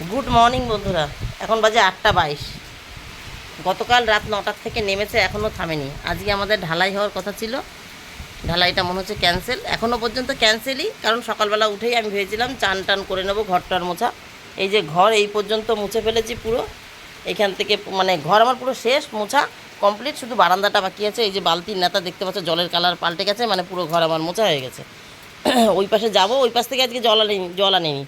Good morning বন্ধুরা। এখন বাজে আটটা বাইশ। গতকাল রাত নটার থেকে নেমেছে এখনও থামেনি। আজকে আমাদের ঢালাই হওয়ার কথা ছিল। ঢালাইটা মনে হচ্ছে ক্যান্সেল এখনও পর্যন্ত ক্যান্সেলই কারণ সকালবেলা উঠেই আমি ভেবেছিলাম চান টান করে নেব ঘরটার মোছা। এই যে ঘর, এই পর্যন্ত মুছে ফেলেছি পুরো। এখান থেকে মানে ঘর আমার পুরো শেষ, মোছা কমপ্লিট শুধু বারান্দাটা বাকি আছে। এই যে বালতির নেতা দেখতে পাচ্ছ, জলের কালার পাল্টে গেছে মানে পুরো ঘর আমার মোছা হয়ে গেছে। ওই পাশে যাব, ওই পাশ থেকে আজকে জল আনেনি জল আনেনি।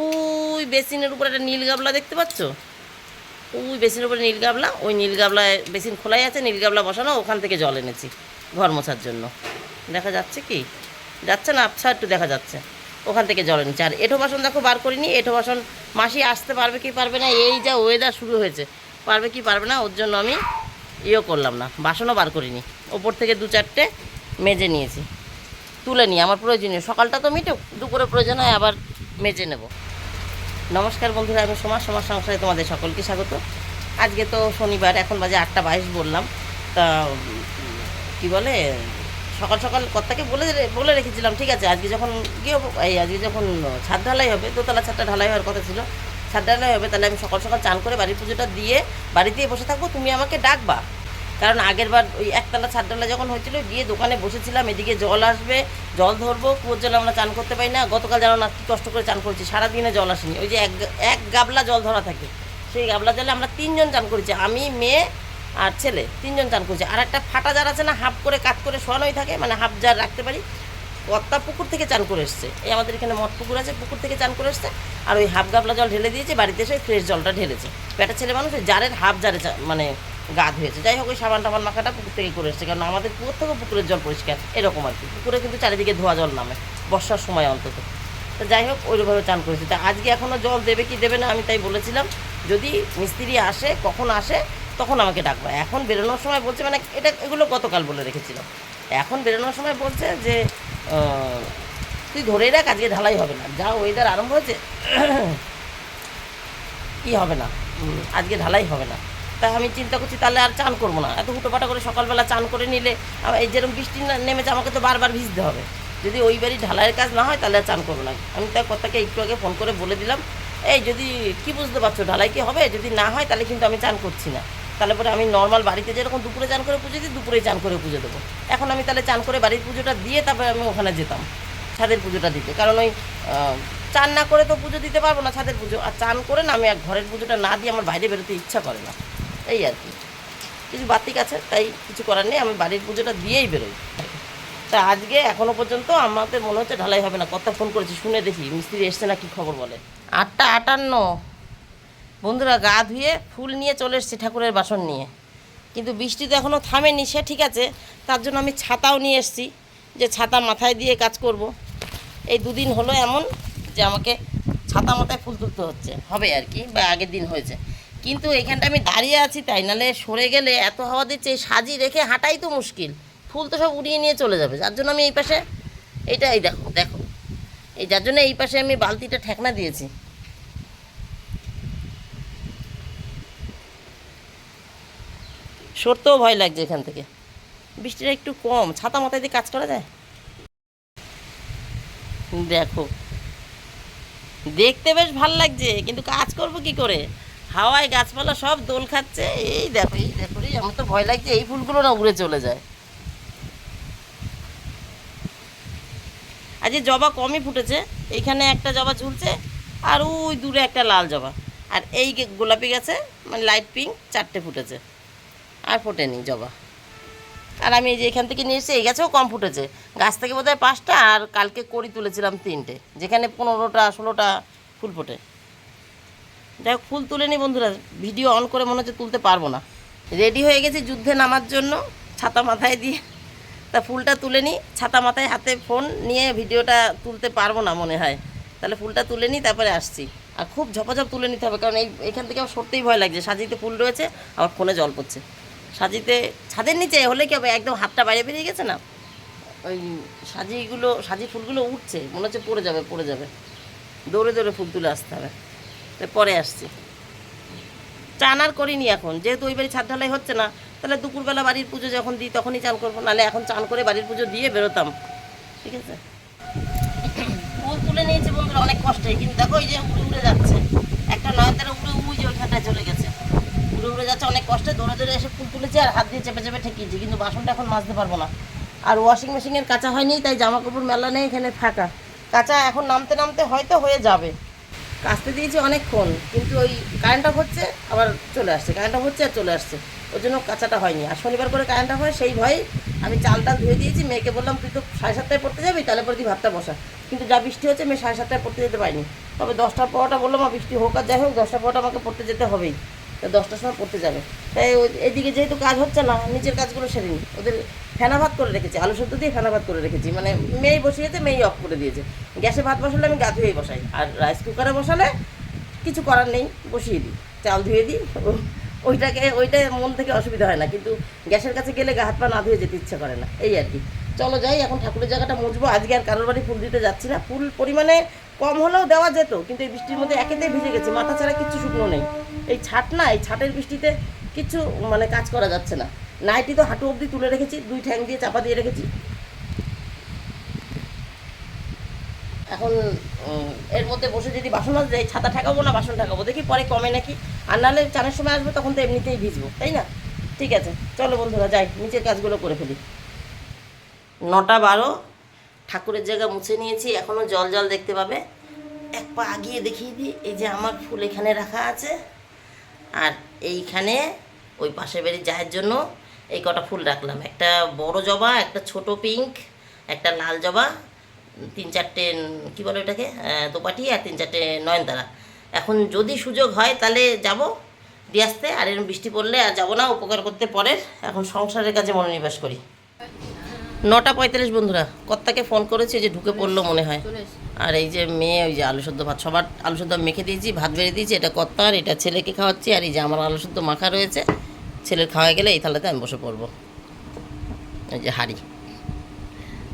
ওই বেসিনের উপরে একটা নীল গাবলা দেখতে পাচ্ছ? ওই বেসিনের উপরে নীল গাবলা, ওই নীল গাবলায় বেসিন খোলাই আছে, নীল গাবলা বসানো, ওখান থেকে জল এনেছি ঘর মোছার জন্য। দেখা যাচ্ছে কি? যাচ্ছে না আচ্ছা একটু দেখা যাচ্ছে। ওখান থেকে জল এনেছি। আর এঁঠো বাসন দেখো বার করিনি, এঁঠো বাসন মাসি আসতে পারবে কি পারবে না, এই যা ওয়েদার শুরু হয়েছে। পারবে কি পারবে না, ওর জন্য আমি ইয়েও করলাম না, বাসনও বার করিনি। ওপর থেকে দু চারটে মেজে নিয়েছি। তুলে নিই আমার প্রয়োজনীয়। সকালটা তো মিটুক, দুপুরে প্রয়োজন হয়, আবার মেজে নেব। নমস্কার বন্ধুরা, আমি সমাজ সমাজ সংসারে তোমাদের সকলকে স্বাগত। আজকে তো শনিবার, এখন বাজে আটটা বাইশ বললাম। তা, কি বলে, সকাল সকাল কর্তাকে বলে বলে রেখেছিলাম, ঠিক আছে? আজকে যখন গিয়ে, এই আজকে যখন ছাদ ঢালাই হবে, দোতলা ছাদটা ঢালাই হওয়ার কথা ছিল। ছাদ ঢালাই হবে, তাহলে আমি সকাল সকাল চান করে বাড়ির পুজোটা দিয়ে বাড়িতেই বসে থাকব, তুমি আমাকে ডাকবা। কারণ আগের বার ওই একতলা ছাদডালা যখন হয়েছিল, গিয়ে দোকানে বসেছিলাম, এদিকে জল আসবে, জল ধরবো, কুয়োর জলে আমরা চান করতে পারি না। গতকাল জানো না কী কষ্ট করে চান করেছি, সারাদিনে জল আসেনি। ওই যে এক এক গাবলা জল ধরা থাকে, সেই গাবলা জলে আমরা তিনজন চান করেছি, আমি, মেয়ে আর ছেলে, তিনজন চান করেছি। আর একটা ফাটা জার আছে না, হাফ করে কাত করে শোয়ানোই থাকে মানে হাফ জার রাখতে পারি। কত্তা পুকুর থেকে চান করে এসছে। এই আমাদের এখানে মঠ পুকুর আছে, পুকুর থেকে চান করে এসছে। আর ওই হাফ গাবলা জল ঢেলে দিয়েছে, বাড়িতে এসে ফ্রেশ জলটা ঢেলেছে। পেটা ছেলে মানুষ জারের হাফ জারে মানে গা ধুয়েছে যাই হোক, ওই সাবান টাবান মাখাটা পুকুর থেকে করে এসছে কারণ আমাদের পুকুর থেকেও পুকুরের জল পরিষ্কার, এরকম আর কি। পুকুরে কিন্তু চারিদিকে ধোয়া জল নামে, বর্ষার সময় অন্তত। তো যাই হোক, ওইভাবে চান করেছি। তা আজকে এখনও জল দেবে কি দেবে না, আমি তাই বলেছিলাম, যদি মিস্ত্রি আসে, কখন আসে, তখন আমাকে ডাকবে। এখন বেরোনোর সময় বলছে মানে এটা, এগুলো গতকাল বলে রেখেছিলাম। এখন বেরোনোর সময় বলছে যে তুই ধরেই রাখ, আজকে ঢালাই হবে না। যা ওয়েদার আরম্ভ হয়েছে কি হবে না আজকে ঢালাই হবে না। তাই আমি চিন্তা করছি তাহলে আর চান করব না। এত হুটোপাটা করে সকালবেলা চান করে নিলে এই যেরকম বৃষ্টি নেমেছে, আমাকে তো বারবার ভিজতে হবে। যদি ওই বাড়ি ঢালাইয়ের কাজ না হয়, তাহলে আর চান করব না। আমি তাই কথাকে একটু আগে ফোন করে বলে দিলাম, এই যদি কি বুঝতে পারছ, ঢালাই কি হবে? যদি না হয়, তাহলে কিন্তু আমি চান করছি না। তাহলে পরে আমি নর্মাল বাড়িতে যেরকম দুপুরে চান করে পুজো দিই, দুপুরে চান করে পুজো দেবো। এখন আমি তাহলে চান করে বাড়ির পুজোটা দিয়ে তারপরে আমি ওখানে যেতাম, ছাদের পুজোটা দিতে। কারণ ওই চান না করে তো পুজো দিতে পারব না ছাদের পুজো। আর চান করে না আমি এক ঘরের পুজোটা না দিয়ে আমার বাইরে বেরোতে ইচ্ছা করে না। এই আর কি। কিছু বাতিক আছে, তাই কিছু করার নেই, আমি বাড়ির পুজোটা দিয়েই বেরোই। তা আজকে এখনও পর্যন্ত আমাদের মনে হচ্ছে ঢালাই হবে না কত ফোন করেছি, শুনে দেখি, মিস্ত্রি এসছে না কি খবর বলে। আটটা আটান্ন। বন্ধুরা, গা ধুয়ে ফুল নিয়ে চলে এসছে ঠাকুরের বাসন নিয়ে। কিন্তু বৃষ্টি তো এখনও থামেনি, সে ঠিক আছে, তার জন্য আমি ছাতাও নিয়ে এসেছি, যে ছাতা মাথায় দিয়ে কাজ করব। এই দুদিন হলো এমন যে আমাকে ছাতা মাথায় ফুল তুলতে হচ্ছে, হবে আর কি, বা আগের দিন হয়েছে। কিন্তু এখানটা আমি দাঁড়িয়ে আছি, তাই নাহলে সরে গেলে এত হাওয়া দিচ্ছে, এই সাজি রেখে হাঁটাই তো মুশকিল। ফুল তো সব উড়িয়ে নিয়ে চলে যাবে, যার জন্য আমি এই পাশে এইটাই দেখো দেখো। এই যার জন্য এই পাশে আমি বালতিটা ঠেকনা দিয়েছি। সরতেও ভয় লাগছে এখান থেকে। বৃষ্টিটা একটু কম, ছাতা মাথায় দিয়ে কাজ করা যায়? দেখো। দেখতে বেশ ভালো লাগছে, কিন্তু কাজ করব কি করে? হাওয়ায় গাছপালা সব দোল খাচ্ছে। এই দেখো এই দেখো, এই আমার তো ভয় লাগছে, এই ফুলগুলো না উড়ে চলে যায়। আজকে জবা কমই ফুটেছে এইখানে একটা জবা ঝুলছে, আর ওই দূরে একটা লাল জবা। আর এই গোলাপি গাছে মানে লাইট পিঙ্ক, চারটে ফুটেছে, আর ফোটেনি জবা। আর আমি এই যে এখান থেকে নিয়ে এসেছি, এই গাছেও কম ফুটেছে। গাছ থেকে বোধহয় পাঁচটা, আর কালকে করি তুলেছিলাম তিনটে, যেখানে পনেরোটা, ষোলোটা ফুল ফোটে। যাই হোক, ফুল তুলে নি বন্ধুরা। ভিডিও অন করে মনে হচ্ছে তুলতে পারব না। রেডি হয়ে গেছি যুদ্ধে নামার জন্য। ছাতা মাথায় দিয়ে তা ফুলটা তুলে নিই ছাতা মাথায় হাতে ফোন নিয়ে ভিডিওটা তুলতে পারব না মনে হয়। তাহলে ফুলটা তুলে নিই তারপরে আসছি। আর খুব ঝপাঝপ তুলে নিতে হবে, কারণ এই এখান থেকে আমার সরতেই ভয় লাগছে। সাজিতে ফুল রয়েছে আবার ফোনে জল পড়ছে। সাজিতে, ছাদের নিচে হলে কি হবে? একদম হাতটা বাইরে বেরিয়ে গেছে না? ওই সাজিগুলো, সাজি ফুলগুলো উঠছে, মনে হচ্ছে পড়ে যাবে পড়ে যাবে। দৌড়ে দৌড়ে ফুল তুলে আসতে হবে। পরে আসছি। চান আর করিনি এখন। যেহেতু ওই বাড়ি ছাদ ঢালাই হচ্ছে না, তাহলে দুপুরবেলা বাড়ির পুজো যখন দিই তখনই চান করব, নাহলে এখন চান করে বাড়ির পুজো দিয়ে বেরোতাম। ঠিক আছে? ফুল তুলে নিয়েছে বন্ধুরা, অনেক কষ্টে কিন্তু দেখো ওই যে উড়ে উড়ে যাচ্ছে। একটা নয় তারা উড়ে উড়ে যে ওইখানটায় চলে গেছে। উড়ে উড়ে যাচ্ছে অনেক কষ্টে দৌড়ে দৌড়ে এসে ফুল তুলেছে আর হাত দিয়ে চেপে চেপে ঠেকিয়েছি। কিন্তু বাসনটা এখন মাজতে পারব না। আর ওয়াশিং মেশিনের কাঁচা হয়নি, তাই জামা কাপড় মেলা নেই, এখানে ফাঁকা। কাঁচা এখন নামতে নামতে হয়তো হয়ে যাবে। কাচতে দিয়েছি অনেকক্ষণ, কিন্তু ওই কারেন্ট অফ হচ্ছে, আবার চলে আসছে। কারেন্ট অফ হচ্ছে আর চলে আসছে। ওই জন্য কাঁচাটা হয়নি। আর শনিবার করে কারেন্ট অফ হয়, সেই ভয়ে আমি চাল টাল ধুয়ে দিয়েছি। মেয়েকে বললাম, তুই তো সাড়ে সাতটায় পড়তে যাবি, তাহলে পরে তুই ভাতটা বসা। কিন্তু যা বৃষ্টি হচ্ছে, মেয়ে সাড়ে সাতটায় পড়তে যেতে পারিনি। তবে দশটার পরটা বললাম মা, বৃষ্টি হোক আর যাই হোক, দশটার পরটা আমাকে পড়তে যেতে হবেই। তো দশটার সময় পড়তে যাবে। তাই এদিকে যেহেতু কাজ হচ্ছে না, নিচের কাজগুলো সেরে ওদের ফেনা ভাত করে রেখেছি, আলু সেদ্ধ দিয়ে ফেনা ভাত করে রেখেছি। মানে মেয়ে বসিয়েছে, মেয়েই অফ করে দিয়েছে। গ্যাসে ভাত বসালে আমি গা ধুয়েই বসাই। আর রাইস কুকারে বসালে কিছু করার নেই, বসিয়ে দিই। চাল ধুয়ে দিই ওইটাকে, ওইটা মন থেকে অসুবিধা হয় না, কিন্তু গ্যাসের কাছে গেলে গা হাত পা না ধুয়ে যেতে ইচ্ছা করে না, এই আর কি। চলো যাই, এখন ঠাকুরের জায়গাটা মুছবো। আজকে আর কারোর বাড়ি ফুল দিতে যাচ্ছি না। ফুল পরিমাণে কম হলেও দেওয়া যেত, কিন্তু এই বৃষ্টির মধ্যে একেতেই ভিজে গেছে। মাথা ছাড়া কিচ্ছু শুকনো নেই। এই ছাট না, এই ছাটের বৃষ্টিতে কিছু মানে কাজ করা যাচ্ছে না। নাইটি তো হাঁটু অবধি তুলে রেখেছি, দুই ঠ্যাং দিয়ে চাপা দিয়ে রেখেছি। এখন এর মধ্যে বসে যদি বাসন মাজতে যাই, ছাতা ঠেকাবো না, বাসন ঠেকাবো? দেখি পরে কমে নাকি? আর নাহলে চানের সময় আসবে, তখন তো এমনিতেই ভিজবো, তাই না? ঠিক আছে, চলো বন্ধুরা, যাই, নিচের কাজগুলো করে ফেলি। নটা বারো, ঠাকুরের জায়গা মুছে নিয়েছি এখনও জল জল দেখতে পাবে। এক পা আগিয়ে দেখিয়ে দিই, এই যে আমার ফুল এখানে রাখা আছে। আর এইখানে ওই পাশের বাড়ির জায়ের জন্য এই কটা ফুল রাখলাম। একটা বড় জবা, একটা ছোট পিঙ্ক একটা লাল জবা, তিন চারটে কি বলে ওটাকে? দোপাটি আর তিন চারটে নয়নতারা। এখন যদি সুযোগ হয় তাহলে যাব দিয়ে আসতে, আর এরকম বৃষ্টি পড়লে আর যাব না, উপকার করতে পরের। এখন সংসারের কাজে মনোনিবেশ করি। নটা পঁয়তাল্লিশ বন্ধুরা, কর্তাকে ফোন করেছি যে ঢুকে পড়ল মনে হয়। আর এই যে মেয়ে, ওই যে আলু সেদ্ধ ভাত, সবার আলু সেদ্ধ মেখে দিয়েছি, ভাত বেড়ে দিয়েছি, এটা কর্তার, এটা ছেলেকে খাওয়াচ্ছি, আর এই যে আমার আলু সেদ্ধ মাখা রয়েছে। ছেলের খাওয়া গেলে এই থালাতে আমি বসে পড়ব। এই যে হাড়ি।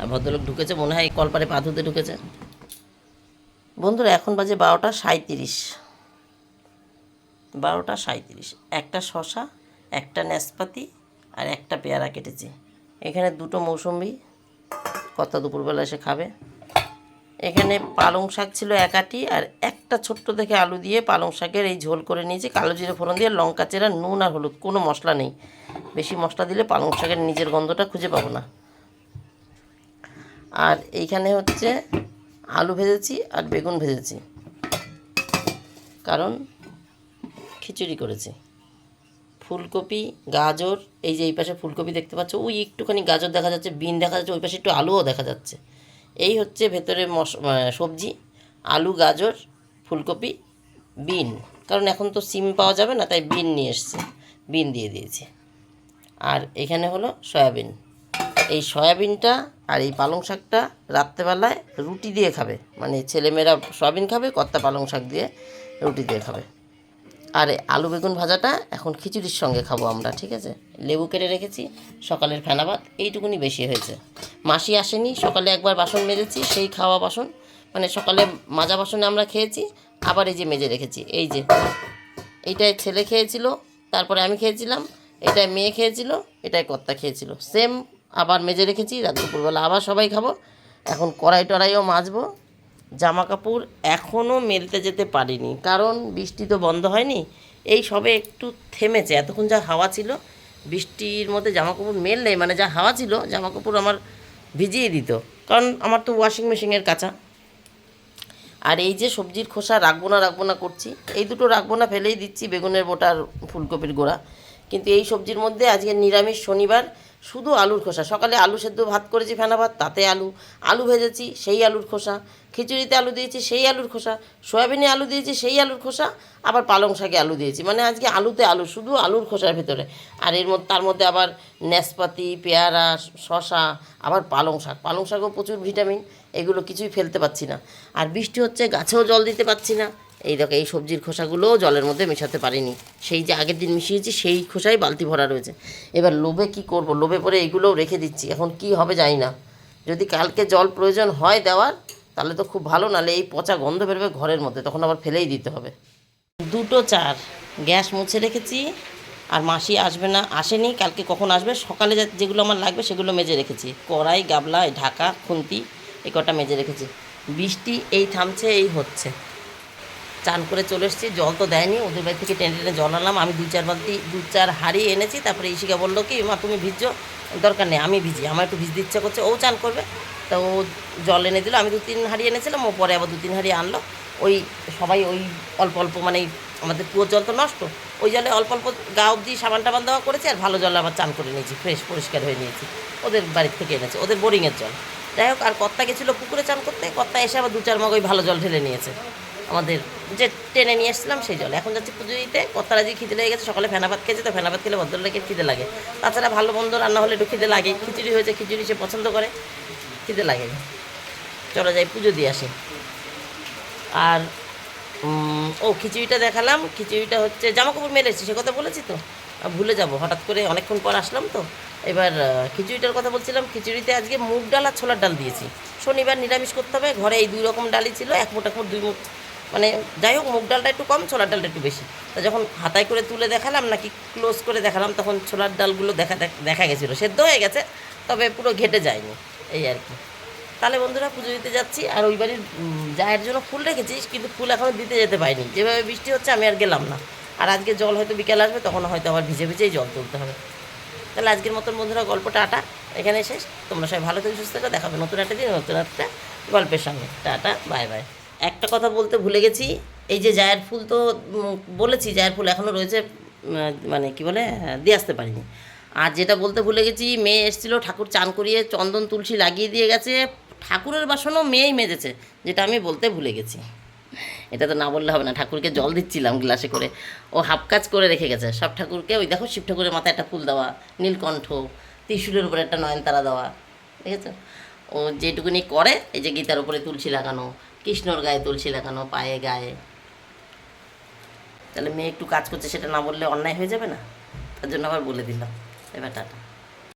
আর ভদ্রলোক ঢুকেছে, মনে হয় কলপারে পা ধুতে ঢুকেছে। বন্ধুরা, এখন বাজে বারোটা সাঁত্রিশ বারোটা সাঁত্রিশ একটা শশা একটা নাশপাতি আর একটা পেয়ারা কেটেছি। এখানে দুটো মৌসুম্বি। কত দুপুরবেলা এসে খাবে। এখানে পালং শাক ছিল এক আটি আর একটা ছোট্ট দেখে আলু দিয়ে পালং শাকের এই ঝোল করে নিয়েছি। কালো জিরে ফোড়ন দিয়ে, লঙ্কা চেরা, নুন আর হলুদ, কোনো মশলা নেই। বেশি মশলা দিলে পালং শাকের নিজের গন্ধটা খুঁজে পাবো না। আর এইখানে হচ্ছে আলু ভেজেছি আর বেগুন ভেজেছি। কারণ খিচুড়ি করেছি। ফুলকপি, গাজর, এই যে এই পাশে ফুলকপি দেখতে পাচ্ছ, ওই একটুখানি গাজর দেখা যাচ্ছে, বিন দেখা যাচ্ছে, ওই পাশে একটু আলুও দেখা যাচ্ছে। এই হচ্ছে ভেতরে মশ সবজি, আলু, গাজর, ফুলকপি, বিন। কারণ এখন তো সিম পাওয়া যাবে না, তাই বিন নিয়ে এসছে। বিন দিয়ে দিয়েছি। আর এখানে হলো সয়াবিন। এই সয়াবিনটা আর এই পালং শাকটা রাত্রেবেলায় রুটি দিয়ে খাবে। মানে ছেলেমেয়েরা সয়াবিন খাবে, কর্তা পালং শাক দিয়ে রুটি দিয়ে খাবে। আর আলু বেগুন ভাজাটা এখন খিচুড়ির সঙ্গে খাব আমরা, ঠিক আছে? লেবু কেটে রেখেছি, সকালের ফেনা ভাত এইটুকুনি বেশি হয়েছে। মাসি আসেনি, সকালে একবার বাসন মেজেছি, সেই খাওয়া বাসন মানে সকালে মাজা বাসনে আমরা খেয়েছি, আবার এই যে মেজে রেখেছি, এই যে। এইটাই ছেলে খেয়েছিল, তারপরে আমি খেয়েছিলাম, এটাই মেয়ে খেয়েছিল, এটাই কর্তা খেয়েছিল। সেম আবার মেজে রেখেছি, রাত দুপুরবেলা আবার সবাই খাব, এখন কড়াই টড়াইও মাজবো জামা কাপড় এখনও মেলতে যেতে পারিনি, কারণ বৃষ্টি তো বন্ধ হয়নি, এই সবে একটু থেমেছে, এতক্ষণ যা হাওয়া ছিল, বৃষ্টির মধ্যে জামা কাপড় মেললে মানে যা হাওয়া ছিল জামা কাপড় আমার ভিজিয়ে দিত। কারণ আমার তো ওয়াশিং মেশিনের কাঁচা। আর এই যে সবজির খোসা রাখব না রাখব না করছি, এই দুটো রাখব না, ফেলেই দিচ্ছি বেগুনের বোটা আর ফুলকপির গোড়া। কিন্তু এই সবজির মধ্যে আজকে নিরামিষ শনিবার শুধু আলুর খোসা। সকালে আলু সেদ্ধ ভাত করেছি, ফেনা ভাত, তাতে আলু। আলু ভেজেছি, সেই আলুর খোসা। খিচুড়িতে আলু দিয়েছি, সেই আলুর খোসা। সয়াবিনে আলু দিয়েছি, সেই আলুর খোসা। আবার পালং শাকে আলু দিয়েছি। মানে আজকে আলুতে আলু, শুধু আলুর খোসার ভেতরে। আর এর মধ্যে, তার মধ্যে আবার নাশপাতি পেয়ারা শশা আবার পালং শাক। পালং শাকও প্রচুর ভিটামিন। এগুলো কিছুই ফেলতে পাচ্ছি না। আর বৃষ্টি হচ্ছে, গাছেও জল দিতে পাচ্ছি না। এই দেখো, এই সবজির খোসাগুলোও জলের মধ্যে মেশাতে পারিনি। সেই যে আগের দিন মিশিয়েছি, সেই খোসাই বালতি ভরা রয়েছে। এবার লোভে কি করব? লোভে পরে এগুলোও রেখে দিচ্ছি। এখন কি হবে জানি না। যদি কালকে জল প্রয়োজন হয় দেওয়ার, তাহলে তো খুব ভালো, নাহলে এই পচা গন্ধ বেরোবে ঘরের মধ্যে, তখন আবার ফেলেই দিতে হবে। দুটো চার, গ্যাস মুছে রেখেছি, আর মাসি আসবে না, আসেনি, কালকে কখন আসবে? সকালে যেগুলো আমার লাগবে সেগুলো মেজে রেখেছি। কড়াই, গাবলা ঢাকা, খুন্তি, এই কটা মেজে রেখেছি। বৃষ্টি এই থামছে, এই হচ্ছে। চান করে চলে এসেছি। জল তো দেয়নি, ওদের বাড়ি থেকে টেনে টেনে জল আনলাম। আমি দু চার বালতি দু চার হাড়ি এনেছি, তারপরে ইশিকা বলল কি, মা, তুমি ভিজো দরকার নেই, আমি ভিজি, আমার একটু ভিজতে ইচ্ছা করছে, ও চান করবে। তা ও জল এনে দিল, আমি দু তিন হাড়ি এনেছিলাম, ও পরে আবার দু তিন হাড়ি আনলো। ওই সবাই ওই অল্প অল্প মানে আমাদের কুয়োর জল তো নষ্ট, ওই জলে অল্প অল্প গা অবধি সাবান টাবান দেওয়া করেছি, আর ভালো জল আবার চান করে নিয়েছি, ফ্রেশ, পরিষ্কার হয়ে নিয়েছি। ওদের বাড়ির থেকে এনেছে, ওদের বোরিংয়ের জল। যাই হোক, আর কর্তা গেছিল পুকুরে চান করতে, কর্তা এসে আবার দু চার মগ ওই ভালো জল ঢেলে নিয়েছে। আমাদের যে টেনে নিয়ে এসেছিলাম সেই জল। এখন যাচ্ছি পুজো দিতে। কর্তারা যে খিদে লেগে গেছে, সকালে ফেনা ভাত খেয়েছে, তো ফেনা ভাত খেলে ভদ্রলোকের খিদে লাগে। তাছাড়া ভালো মন্দ রান্না হলে একটু খিদে লাগে। খিচুড়ি হয়েছে, খিচুড়ি সে পছন্দ করে। খিদে লাগে। চলো যাই, পুজো দিয়ে আসি। আর ও খিচুড়িটা দেখালাম। খিচুড়িটা হচ্ছে জামা কাপড় মেলেছি, সে কথা বলেছি তো? ভুলে যাব, হঠাৎ করে অনেকক্ষণ পর আসলাম তো? এবার খিচুড়িটার কথা বলছিলাম, খিচুড়িতে আজকে মুগ ডাল আর ছোলার ডাল দিয়েছি। শনিবার নিরামিষ করতে হবে, ঘরে এই দুই রকম ডালই ছিল, এক মুঠ এক মুঠ দুই মুঠ মানে যাই হোক, মুগ ডালটা একটু কম, ছোলার ডালটা একটু বেশি। তা যখন হাতায় করে তুলে দেখালাম, নাকি ক্লোজ করে দেখালাম, তখন ছোলার ডালগুলো দেখা দেখা গেছিল। সেদ্ধ হয়ে গেছে, তবে পুরো ঘেটে যায়নি, এই আর কি। তাহলে বন্ধুরা, পুজো দিতে যাচ্ছি, আর ওই বাড়ির জায়ের জন্য ফুল রেখেছিস, কিন্তু ফুল এখনও দিতে যেতে পারিনি। যেভাবে বৃষ্টি হচ্ছে, আমি আর গেলাম না। আর আজকে জল হয়তো বিকেল আসবে, তখন হয়তো আবার ভিজে ভিজেই জল তুলতে হবে। তাহলে আজকের মতন বন্ধুরা গল্পটা আটা এখানে শেষ। তোমরা সবাই ভালো থেকে, সুস্থ থাকো দেখাবে নতুন একটা দিন, নতুন একটা গল্পের সঙ্গে। Tata, bye bye. একটা কথা বলতে ভুলে গেছি এই যে জায়ের ফুল তো বলেছি জায়ের ফুল এখনও রয়েছে মানে কি বলে হ্যাঁ, দিয়ে আসতে পারিনি। আর যেটা বলতে ভুলে গেছি মেয়ে এসেছিল ঠাকুর চান করিয়ে চন্দন তুলসী লাগিয়ে দিয়ে গেছে ঠাকুরের বাসনও মেয়েই মেজেছে যেটা আমি বলতে ভুলে গেছি। এটা তো না বললে হবে না ঠাকুরকে জল দিচ্ছিলাম গ্লাসে করে ও হাফ কাজ করে রেখে গেছে সব ঠাকুরকে ওই দেখো শিব ঠাকুরের মাথায় একটা ফুল দেওয়া নীলকণ্ঠ ত্রিশূলের উপরে একটা নয়নতারা দেওয়া ঠিক আছে? ও যেটুকুনি করে এই যে গীতার উপরে তুলসী লাগানো কৃষ্ণর গায়ে তুলসী লাগানো, পায়ে গায়ে। তাহলে মেয়ে একটু কাজ করছে, সেটা না বললে অন্যায় হয়ে যাবে না? তার জন্য আবার বলে দিলাম। এবার টাটা।